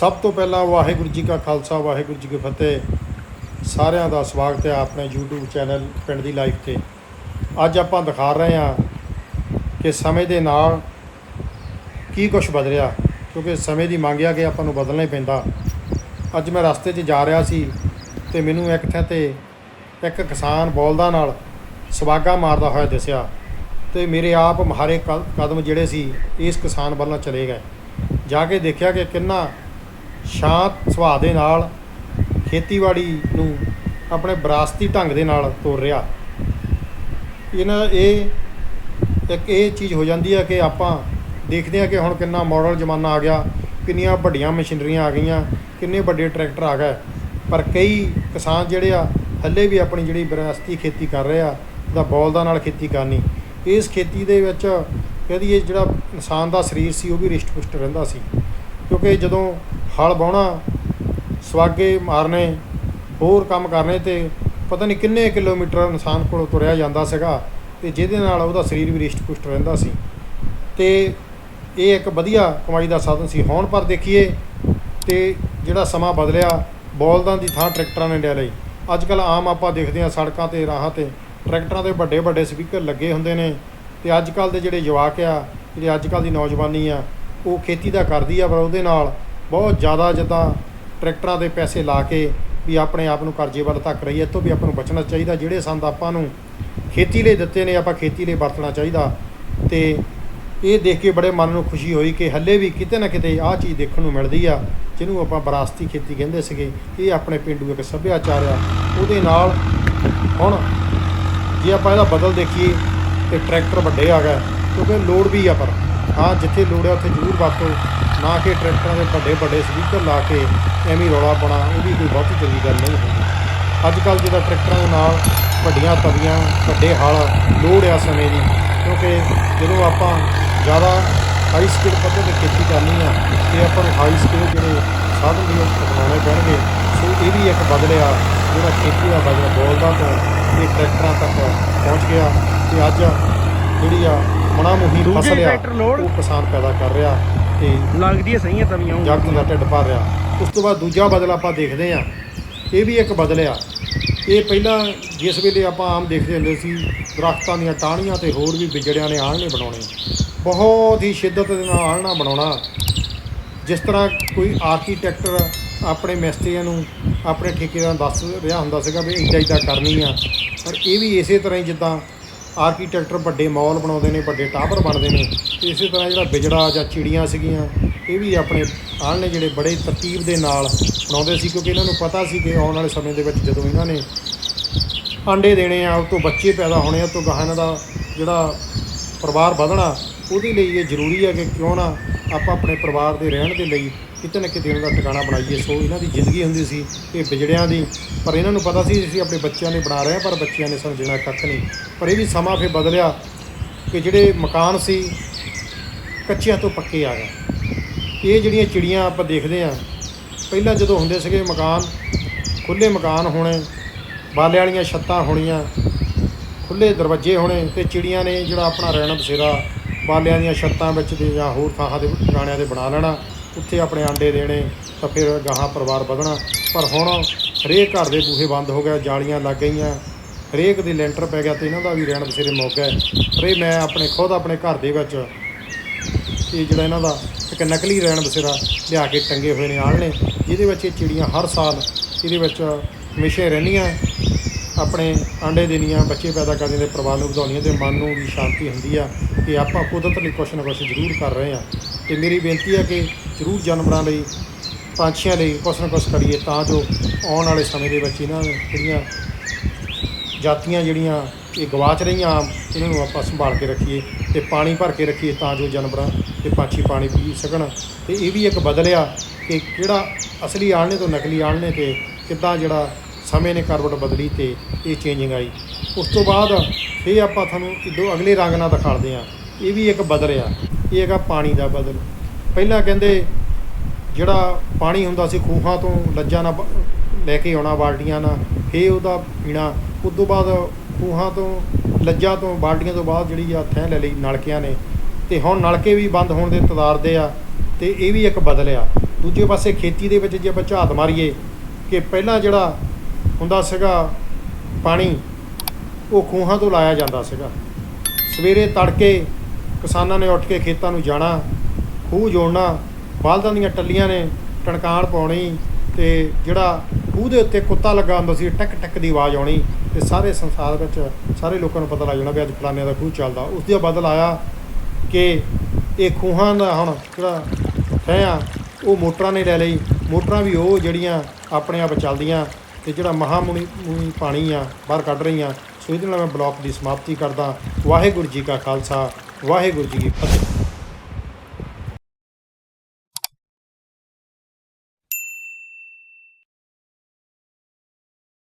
ਸਭ ਤੋਂ ਪਹਿਲਾਂ ਵਾਹਿਗੁਰੂ ਜੀ ਕਾ ਖਾਲਸਾ, ਵਾਹਿਗੁਰੂ ਜੀ ਕੀ ਫਤਿਹ। ਸਾਰਿਆਂ ਦਾ ਸਵਾਗਤ ਹੈ ਆਪਣੇ YouTube ਚੈਨਲ ਪਿੰਡ ਦੀ ਲਾਈਫ ਤੇ। ਅੱਜ ਆਪਾਂ ਦਿਖਾ ਰਹੇ ਹਾਂ ਕਿ ਸਮੇਂ ਦੇ ਨਾਲ ਕੀ ਕੁਝ ਬਦਲਿਆ ਕਿਉਂਕਿ ਸਮੇਂ ਦੀ ਮੰਗਿਆ ਕਿ ਆਪਾਂ ਨੂੰ ਬਦਲਣਾ ਹੀ ਪੈਂਦਾ। ਅੱਜ ਮੈਂ ਰਸਤੇ 'ਚ ਜਾ ਰਿਹਾ ਸੀ ਤੇ ਮੈਨੂੰ ਇੱਕ ਥਾਂ ਤੇ ਇੱਕ ਕਿਸਾਨ ਬੋਲਦਾ ਨਾਲ ਸਵਾਗਾ ਮਾਰਦਾ ਹੋਇਆ ਦਿਸਿਆ ਤੇ ਮੇਰੇ ਆਪ ਮਾਰੇ ਕ- ਕਦਮ ਜਿਹੜੇ ਸੀ, ਇਸ ਕਿਸਾਨ ਵੱਲੋਂ ਚਲੇ ਗਏ। ਜਾ ਕੇ ਦੇਖਿਆ ਕਿ ਕਿੰਨਾ ਸ਼ਾਂਤ ਸੁਭਾਅ ਦੇ ਨਾਲ ਖੇਤੀਬਾੜੀ ਨੂੰ ਆਪਣੇ ਵਿਰਾਸਤੀ ਢੰਗ ਦੇ ਨਾਲ ਤੋਰ ਰਿਹਾ। ਇਹਨਾਂ ਇਹ ਇੱਕ ਇਹ ਚੀਜ਼ ਹੋ ਜਾਂਦੀ ਹੈ ਕਿ ਆਪਾਂ ਦੇਖਦੇ ਹਾਂ ਕਿ ਹੁਣ ਕਿੰਨਾ ਮਾਡਰਨ ਜ਼ਮਾਨਾ ਆ ਗਿਆ, ਕਿੰਨੀਆਂ ਵੱਡੀਆਂ ਮਸ਼ੀਨਰੀਆਂ ਆ ਗਈਆਂ, ਕਿੰਨੇ ਵੱਡੇ ਟਰੈਕਟਰ ਆ ਗਏ। ਪਰ ਕਈ ਕਿਸਾਨ ਜਿਹੜੇ ਆ, ਹੱਲੇ ਵੀ ਆਪਣੀ ਜਿਹੜੀ ਵਿਰਾਸਤੀ ਖੇਤੀ ਕਰ ਰਹੇ ਆ ਦਾ ਬੌਲਦਾਂ ਨਾਲ ਖੇਤੀ ਕਰਨੀ ਇਸ ਖੇਤੀ ਦੇ ਵਿੱਚ ਕਹਦੀ ਇਹ ਜਿਹੜਾ ਇਨਸਾਨ ਦਾ ਸਰੀਰ ਸੀ, ਉਹ ਵੀ ਰਿਸ਼ਟ ਪੁਸ਼ਟ ਰਹਿੰਦਾ ਸੀ। ਕਿਉਂਕਿ ਜਦੋਂ ਹਲ ਵਾਹੁਣਾ ਸਵਾਗੇ ਮਾਰਨੇ, ਹੋਰ ਕੰਮ ਕਰਨੇ ਤੇ ਪਤਾ ਨਹੀਂ ਕਿੰਨੇ ਕਿਲੋਮੀਟਰ ਇਨਸਾਨ ਕੋਲੋਂ ਤੁਰਿਆ ਜਾਂਦਾ ਸੀਗਾ ਤੇ ਜਿਹਦੇ ਨਾਲ ਉਹਦਾ ਸਰੀਰ ਵੀ ਰਿਸ਼ਟ ਪੁਸ਼ਟ ਰਹਿੰਦਾ ਸੀ। ਤੇ ਇਹ ਇੱਕ ਵਧੀਆ ਕਮਾਈ ਦਾ ਸਾਧਨ ਸੀ। ਹੁਣ ਪਰ ਦੇਖੀਏ ਤੇ ਜਿਹੜਾ ਸਮਾਂ ਬਦਲਿਆ, ਬੋਲਦਾਂ ਦੀ ਥਾਂ ਟਰੈਕਟਰਾਂ ਨੇ ਲੈ ਲਈ। ਅੱਜ ਕੱਲ ਆਮ ਆਪਾਂ ਦੇਖਦੇ ਹਾਂ ਸੜਕਾਂ ਤੇ, ਰਾਹਾਂ ਤੇ, ਟਰੈਕਟਰਾਂ ਦੇ ਵੱਡੇ ਵੱਡੇ ਸਪੀਕਰ ਲੱਗੇ ਹੁੰਦੇ ਨੇ ਤੇ ਅੱਜ ਕੱਲ ਦੇ ਜਿਹੜੇ ਜਵਾਕ ਆ, ਜਿਹੜੇ ਅੱਜ ਕੱਲ ਦੀ ਨੌਜਵਾਨੀ ਆ, ਉਹ ਖੇਤੀ ਦਾ ਕਰਦੀ ਆ ਪਰ ਉਹਦੇ ਨਾਲ ਬਹੁਤ ਜ਼ਿਆਦਾ ਜਿੱਦਾਂ ਟਰੈਕਟਰਾਂ ਦੇ ਪੈਸੇ ਲਾ ਕੇ ਵੀ ਆਪਣੇ ਆਪ ਨੂੰ ਕਰਜ਼ੇ ਵੱਲ ਧੱਕ ਰਹੀ ਹੈ ਤੋਂ ਵੀ ਆਪਾਂ ਨੂੰ ਬਚਣਾ ਚਾਹੀਦਾ। ਜਿਹੜੇ ਸੰਦ ਆਪਾਂ ਨੂੰ ਖੇਤੀ ਲਈ ਦਿੱਤੇ ਨੇ, ਆਪਾਂ ਖੇਤੀ ਲਈ ਵਰਤਣਾ ਚਾਹੀਦਾ। ਤੇ ਇਹ ਦੇਖ ਕੇ ਬੜੇ ਮਨ ਨੂੰ ਖੁਸ਼ੀ ਹੋਈ ਕਿ ਹੱਲੇ ਵੀ ਕਿਤੇ ਨਾ ਕਿਤੇ ਆਹ ਚੀਜ਼ ਦੇਖਣ ਨੂੰ ਮਿਲਦੀ ਆ, ਜਿਹਨੂੰ ਆਪਾਂ ਵਿਰਾਸਤੀ ਖੇਤੀ ਕਹਿੰਦੇ ਸੀਗੇ। ਇਹ ਆਪਣੇ ਪਿੰਡੂ ਇੱਕ ਸੱਭਿਆਚਾਰ ਆ। ਉਹਦੇ ਨਾਲ ਹੁਣ ਜੇ ਆਪਾਂ ਇਹਦਾ ਬਦਲ ਦੇਖੀਏ ਤੇ ਟਰੈਕਟਰ ਵੱਡੇ ਆ ਗਏ, ਕਿਉਂਕਿ ਲੋਡ ਵੀ ਆ ਪਰ। ਹਾਂ, ਜਿੱਥੇ ਲੋੜ ਹੈ ਉੱਥੇ ਜ਼ਰੂਰ ਵਰਤੋ। ਨਾ ਕਿ ਟਰੈਕਟਰਾਂ ਦੇ ਵੱਡੇ ਵੱਡੇ ਸਪੀਕਰ ਲਾ ਕੇ ਐਵੇਂ ਰੌਲਾ ਪਾਉਣਾ ਉਹ ਵੀ ਕੋਈ ਬਹੁਤੀ ਚੰਗੀ ਗੱਲ ਨਹੀਂ ਹੁੰਦੀ ਅੱਜ ਕੱਲ ਜਿਹਦਾ ਟਰੈਕਟਰਾਂ ਦੇ ਨਾਲ ਵੱਡੀਆਂ ਤਵੀਆਂ ਵੱਡੇ ਹਲ ਲੋੜ ਆ ਸਮੇਂ ਦੀ ਕਿਉਂਕਿ ਜਦੋਂ ਆਪਾਂ ਜ਼ਿਆਦਾ ਹਾਈ ਸਪੀਡ ਪੱਧਰ ਤੇ ਖੇਤੀ ਕਰਨੀ ਆ ਤੇ ਆਪਾਂ ਨੂੰ ਹਾਈ ਸਪੀਡ ਜਿਹੜੇ ਸਾਧਨ ਵੀ ਅਪਣਾਉਣੇ ਪੈਣਗੇ ਸੋ ਇਹ ਵੀ ਇੱਕ ਬਦਲਿਆ ਜਿਹੜਾ ਖੇਤੀ ਦਾ ਬਦਲ ਬੋਲਦਾ ਤੋਂ ਇਹ ਟਰੈਕਟਰਾਂ ਤੱਕ ਪਹੁੰਚ ਗਿਆ ਤੇ ਅੱਜ ਜਿਹੜੀ ਆ ਮਣਾ ਮੁਹੀ ਫਸਲ ਆ? ਉਹ ਕਿਸਾਨ ਪੈਦਾ ਕਰ ਰਿਹਾ ਤੇ ਲੱਗਦੀ ਹੈ ਸਹੀ ਹੈ ਤਵੀਆਂ ਊਂ। ਜਗਤ ਦਾ ਢਿੱਡ ਭਰ ਰਿਹਾ। ਉਸ ਤੋਂ ਬਾਅਦ ਦੂਜਾ ਬਦਲ ਆਪਾਂ ਦੇਖਦੇ ਆ ਇਹ ਵੀ ਇੱਕ ਬਦਲ ਆ। ਇਹ ਪਹਿਲਾਂ ਜਿਸ ਵੇਲੇ ਆਪਾਂ ਆਮ ਦੇਖਦੇ ਹੁੰਦੇ ਸੀ, ਦਰਖਤਾਂ ਦੀਆਂ ਟਾਹਣੀਆਂ ਤੇ ਹੋਰ ਵੀ ਵਿਜੜਿਆਂ ਨੇ ਆਲਣੇ ਬਣਾਉਣੇ। ਬਹੁਤ ਹੀ ਸ਼ਿੱਦਤ ਦੇ ਨਾਲ ਆਲਣਾ ਬਣਾਉਣਾ। ਜਿਸ ਤਰ੍ਹਾਂ ਕੋਈ ਆਰਕੀਟੈਕਟਰ ਆਪਣੇ ਮਿਸਤਰੀਆਂ ਨੂੰ ਆਪਣੇ ਠੇਕੇਦਾਰ ਦੱਸ ਰਿਹਾ ਹੁੰਦਾ ਸੀਗਾ ਵੀ ਇੱਦਾਂ ਇੱਦਾਂ ਕਰਨੀ ਆ। ਪਰ ਇਹ ਵੀ ਇਸੇ ਤਰ੍ਹਾਂ ਹੀ ਜਿੱਦਾਂ ਆਰਕੀਟੈਕਟਰ ਵੱਡੇ ਮਾਲ ਬਣਾਉਂਦੇ ਨੇ, ਵੱਡੇ ਟਾਵਰ ਬਣਦੇ ਨੇ ਤੇ ਇਸੇ ਤਰ੍ਹਾਂ ਜਿਹੜਾ ਬਿਜੜਾ ਜਾਂ ਚਿੜੀਆਂ ਸੀਗੀਆਂ, ਇਹ ਵੀ ਆਪਣੇ ਆਲਣੇ ਜਿਹੜੇ ਬੜੇ ਤਰਤੀਬ ਦੇ ਨਾਲ ਬਣਾਉਂਦੇ ਸੀ ਕਿਉਂਕਿ ਇਹਨਾਂ ਨੂੰ ਪਤਾ ਸੀ ਕਿ ਆਉਣ ਵਾਲੇ ਸਮੇਂ ਦੇ ਵਿੱਚ ਜਦੋਂ ਇਹਨਾਂ ਨੇ ਆਂਡੇ ਦੇਣੇ ਆ, ਉਹ ਤੋਂ ਬੱਚੇ ਪੈਦਾ ਹੋਣੇ ਆ, ਉਹ ਤੋਂ ਗਾਹਾਂ ਦਾ ਜਿਹੜਾ ਪਰਿਵਾਰ ਵਧਣਾ ਉਹਦੇ ਲਈ ਇਹ ਜ਼ਰੂਰੀ ਹੈ ਕਿ ਕਿਉਂ ਨਾ ਆਪਾਂ ਆਪਣੇ ਪਰਿਵਾਰ ਦੇ ਰਹਿਣ ਦੇ ਲਈ ਕਿਤੇ ਨਾ ਕਿਤੇ ਉਹਨਾਂ ਦਾ ਟਿਕਾਣਾ ਬਣਾਈਏ। ਸੋ ਇਹਨਾਂ ਦੀ ਜ਼ਿੰਦਗੀ ਹੁੰਦੀ ਸੀ ਇਹ ਵਿਜੜਿਆਂ ਦੀ। ਪਰ ਇਹਨਾਂ ਨੂੰ ਪਤਾ ਸੀ ਅਸੀਂ ਆਪਣੇ ਬੱਚਿਆਂ ਨੇ ਬਣਾ ਰਹੇ ਹਾਂ, ਪਰ ਬੱਚਿਆਂ ਨੇ ਸਮਝਣਾ ਕੱਖ ਨਹੀਂ। ਪਰ ਇਹ ਵੀ ਸਮਾਂ ਫਿਰ ਬਦਲਿਆ ਕਿ ਜਿਹੜੇ ਮਕਾਨ ਸੀ, ਕੱਚਿਆਂ ਤੋਂ ਪੱਕੇ ਆ ਗਏ। ਇਹ ਜਿਹੜੀਆਂ ਚਿੜੀਆਂ ਆਪਾਂ ਦੇਖਦੇ ਆ ਪਹਿਲਾਂ ਜਦੋਂ ਹੁੰਦੇ ਸੀਗੇ ਮਕਾਨ ਖੁੱਲੇ ਮਕਾਨ ਹੋਣੇ, ਬਾਲੇ ਵਾਲੀਆਂ ਛੱਤਾਂ ਹੋਣੀਆਂ ਖੁੱਲੇ ਦਰਵਾਜ਼ੇ ਹੋਣੇ ਤੇ ਚਿੜੀਆਂ ਨੇ ਜਿਹੜਾ ਆਪਣਾ ਰਹਿਣਾ ਬਸੇਰਾ ਬਾਲਿਆਂ ਦੀਆਂ ਛੱਤਾਂ ਵਿੱਚ ਤੇ ਜਾਂ ਹੋਰ ਥਾਂ ਦੇ ਟਿਕਾਣਿਆਂ ਦੇ ਬਣਾ ਲੈਣਾ, ਉੱਥੇ ਆਪਣੇ ਆਂਡੇ ਦੇਣੇ, ਤਾਂ ਫਿਰ ਗਾਹਾਂ ਪਰਿਵਾਰ ਵਧਣਾ। ਪਰ ਹੁਣ ਹਰੇਕ ਘਰ ਦੇ ਬੂਹੇ ਬੰਦ ਹੋ ਗਏ, ਜਾਲੀਆਂ ਲੱਗ ਗਈਆਂ। ਹਰੇਕ ਦੇ ਲੈਂਟਰ ਪੈ ਗਿਆ ਤੇ ਇਹਨਾਂ ਦਾ ਵੀ ਰਹਿਣ ਬਸੇਰੇ ਮੁੱਕ ਗਏ ਪਰ ਇਹ ਮੈਂ ਆਪਣੇ ਖੁਦ ਆਪਣੇ ਘਰ ਦੇ ਵਿੱਚ, ਇਹ ਜਿਹੜਾ ਇਹਨਾਂ ਦਾ ਇੱਕ ਨਕਲੀ ਰਹਿਣ ਬਸੇਰਾ ਲਿਆ ਕੇ ਟੰਗੇ ਹੋਏ ਨੇ ਆਲਣੇ ਜਿਹਦੇ ਵਿੱਚ ਇਹ ਚਿੜੀਆਂ ਹਰ ਸਾਲ ਇਹਦੇ ਵਿੱਚ ਹਮੇਸ਼ਾ ਰਹਿੰਦੀਆਂ। ਆਪਣੇ ਆਂਡੇ ਦੇਣੀਆਂ ਬੱਚੇ ਪੈਦਾ ਕਰਦੀਆਂ ਦੇ ਪਰਿਵਾਰ ਨੂੰ ਵਧਾਉਣੀਆਂ ਤੇ ਮਨ ਨੂੰ ਵੀ ਸ਼ਾਂਤੀ ਹੁੰਦੀ ਆ ਕਿ ਆਪਾਂ ਕੁਦਰਤ ਲਈ ਕੁਛ ਨਾ ਕੁਛ ਜ਼ਰੂਰ ਕਰ ਰਹੇ ਆ ਤੇ ਮੇਰੀ ਬੇਨਤੀ ਆ ਕਿ ਜ਼ਰੂਰ ਜਾਨਵਰਾਂ ਲਈ ਪੰਛੀਆਂ ਲਈ ਕੁਛ ਨਾ ਕੁਛ ਕਰੀਏ ਤਾਂ ਜੋ ਆਉਣ ਵਾਲੇ ਸਮੇਂ ਦੇ ਵਿੱਚ ਇਹਨਾਂ ਜਿਹੜੀਆਂ ਜਾਤੀਆਂ ਜਿਹੜੀਆਂ ਇਹ ਗਵਾਚ ਰਹੀਆਂ ਆਮ, ਇਹਨਾਂ ਨੂੰ ਆਪਾਂ ਸੰਭਾਲ ਕੇ ਰੱਖੀਏ ਤੇ ਪਾਣੀ ਭਰ ਕੇ ਰੱਖੀਏ ਤਾਂ ਜੋ ਜਾਨਵਰਾਂ ਤੇ ਪੰਛੀ ਪਾਣੀ ਪੀ ਸਕਣ। ਤੇ ਇਹ ਵੀ ਇੱਕ ਬਦਲਿਆ ਕਿ ਕਿਹੜਾ ਅਸਲੀ ਆਲਣੇ ਤੋਂ ਨਕਲੀ ਆਲਣੇ ਤੇ ਕਿੱਦਾਂ ਜਿਹੜਾ ਸਮੇਂ ਨੇ ਕਰਵਟ ਬਦਲੀ ਤੇ ਇਹ ਚੇਂਜਿੰਗ ਆਈ। ਉਸ ਤੋਂ ਬਾਅਦ ਫੇਰ ਆਪਾਂ ਤੁਹਾਨੂੰ ਦੋ ਅਗਲੇ ਰੰਗ ਨਾਲ ਦਿਖਾਉਂਦੇ ਆ ਇਹ ਵੀ ਇੱਕ ਬਦਲ ਆ। ਇਹ ਹੈਗਾ ਪਾਣੀ ਦਾ ਬਦਲ। ਪਹਿਲਾਂ ਕਹਿੰਦੇ ਜਿਹੜਾ ਪਾਣੀ ਹੁੰਦਾ ਸੀ ਖੂਹਾਂ ਤੋਂ ਲੱਜਾਂ ਨਾਲ ਬ- ਲੈ ਕੇ ਆਉਣਾ ਬਾਲਟੀਆਂ ਨਾਲ, ਫੇਰ ਉਹਦਾ ਪੀਣਾ। ਉਸ ਤੋਂ ਬਾਅਦ ਖੂਹਾਂ ਤੋਂ, ਲੱਜਾਂ ਤੋਂ, ਬਾਲਟੀਆਂ ਤੋਂ ਬਾਅਦ ਜਿਹੜੀ ਆ ਥੈਂ ਲੈ ਲਈ ਨਲਕਿਆਂ ਨੇ। ਤੇ ਹੁਣ ਨਲਕੇ ਵੀ ਬੰਦ ਹੋਣ ਦੇ ਤਦਾਰ ਦੇ ਆ ਤੇ ਇਹ ਵੀ ਇੱਕ ਬਦਲ ਆ। ਦੂਜੇ ਪਾਸੇ ਖੇਤੀ ਦੇ ਵਿੱਚ ਜੇ ਆਪਾਂ ਝਾਤ ਮਾਰੀਏ ਕਿ ਪਹਿਲਾਂ ਜਿਹੜਾ ਹੁੰਦਾ ਸੀਗਾ ਪਾਣੀ, ਉਹ ਖੂਹਾਂ ਤੋਂ ਲਾਇਆ ਜਾਂਦਾ ਸੀਗਾ। ਸਵੇਰੇ ਤੜਕੇ ਕਿਸਾਨਾਂ ਨੇ ਉੱਠ ਕੇ ਖੇਤਾਂ ਨੂੰ ਜਾਣਾ, ਖੂਹ ਜੋੜਨਾ, ਬਲਦਾਂ ਦੀਆਂ ਟੱਲੀਆਂ ਨੇ ਟਣਕਾਣ ਪਾਉਣੀ ਤੇ ਜਿਹੜਾ ਖੂਹ ਦੇ ਉੱਤੇ ਕੁੱਤਾ ਲੱਗਾ ਹੁੰਦਾ ਸੀ, ਟਕ ਟਕ ਦੀ ਆਵਾਜ਼ ਆਉਣੀ ਤੇ ਸਾਰੇ ਸੰਸਾਰ ਵਿੱਚ ਸਾਰੇ ਲੋਕਾਂ ਨੂੰ ਪਤਾ ਲੱਗ ਜਾਣਾ ਵੀ ਅੱਜ ਫਲਾਣੇ ਦਾ ਖੂਹ ਚੱਲਦਾ। ਉਸ ਦਾ ਬਦਲ ਆਇਆ ਕਿ ਇਹ ਖੂਹਾਂ ਦਾ ਹੁਣ ਜਿਹੜਾ ਹੈ ਆ, ਉਹ ਮੋਟਰਾਂ ਨੇ ਲੈ ਲਈ। ਮੋਟਰਾਂ ਵੀ ਉਹ ਜਿਹੜੀਆਂ ਆਪਣੇ ਆਪ ਚੱਲਦੀਆਂ। ਤੇ ਜਿਹੜਾ ਮਹਾਮੁਨੀ ਮੁਨੀ ਪਾਣੀ ਆ, ਬਾਹਰ ਕੱਢ ਰਹੀ ਰਹੀਆਂ ਸੋ ਇਹਦੇ ਨਾਲ ਮੈਂ ਬਲੌਗ ਦੀ ਸਮਾਪਤੀ ਕਰਦਾ। ਵਾਹਿਗੁਰੂ ਜੀ ਕਾ ਖਾਲਸਾ, ਵਾਹਿਗੁਰੂ ਜੀ ਕੀ ਫਤਿਹ।